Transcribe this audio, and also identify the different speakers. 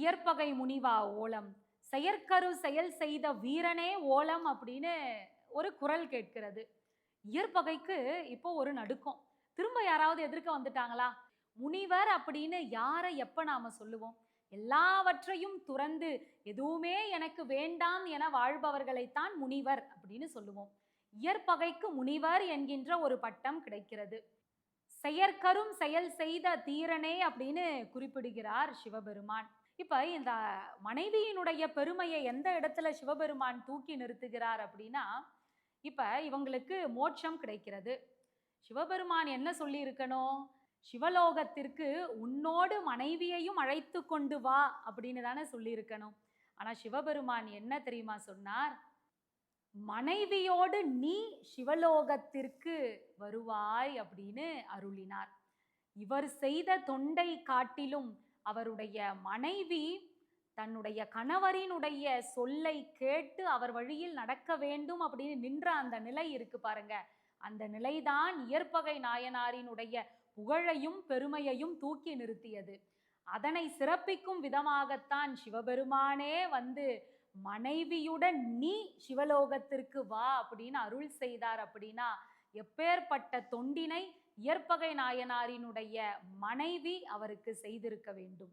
Speaker 1: இயற்பகை முனிவா ஓலம். செயற்கரு செயல் செய்த வீரனே ஓலம் அப்படின்னு ஒரு குரல் கேட்கிறது. இயற்பகைக்கு இப்போ ஒரு நடுக்கம். திரும்ப யாராவது எதிர்க்க வந்துட்டாங்களா? முனிவர் அப்படின்னு யாரை எப்போ நாம சொல்லுவோம்? எல்லாவற்றையும் துறந்து எதுவுமே எனக்கு வேண்டாம் என வாழ்பவர்களைத்தான் முனிவர் அப்படின்னு சொல்லுவோம். இயற்பகைக்கு முனிவர் என்கின்ற ஒரு பட்டம் கிடைக்கிறது. செயற்கரும் செயல் செய்த தீரனே அப்படின்னு குறிப்பிடுகிறார் சிவபெருமான். இப்போ இந்த மனைவியினுடைய பெருமையை எந்த இடத்துல சிவபெருமான் தூக்கி நிறுத்துகிறார் அப்படின்னா இப்போ இவங்களுக்கு மோட்சம் கிடைக்கிறது. சிவபெருமான் என்ன சொல்லியிருக்கணும்? சிவலோகத்திற்கு உன்னோடு மனைவியையும் அழைத்து கொண்டு வா அப்படின்னு தானே சொல்லியிருக்கணும். ஆனால் சிவபெருமான் என்ன தெரியுமா சொன்னார்? மனைவியோடு நீ சிவலோகத்திற்கு வருவாய் அப்படின்னு அருளினார். இவர் செய்த தொண்டை காட்டிலும் அவருடைய மனைவி தன்னுடைய கணவரினுடைய சொல்லை கேட்டு அவர் வழியில் நடக்க வேண்டும் அப்படின்னு நின்ற அந்த நிலை இருக்கு பாருங்க. அந்த நிலைதான் இயற்பகை நாயனாரினுடைய புகழையும் பெருமையையும் தூக்கி நிறுத்தியது. அதனை சிறப்பிக்கும் விதமாகத்தான் சிவபெருமானே வந்து மனைவியுடன் நீ சிவலோகத்திற்கு வா அப்படின்னு அருள் செய்தார் அப்படின்னா எப்பேற்பட்ட தொண்டினை இயற்பகை நாயனாரினுடைய மனைவி அவருக்கு செய்திருக்க வேண்டும்.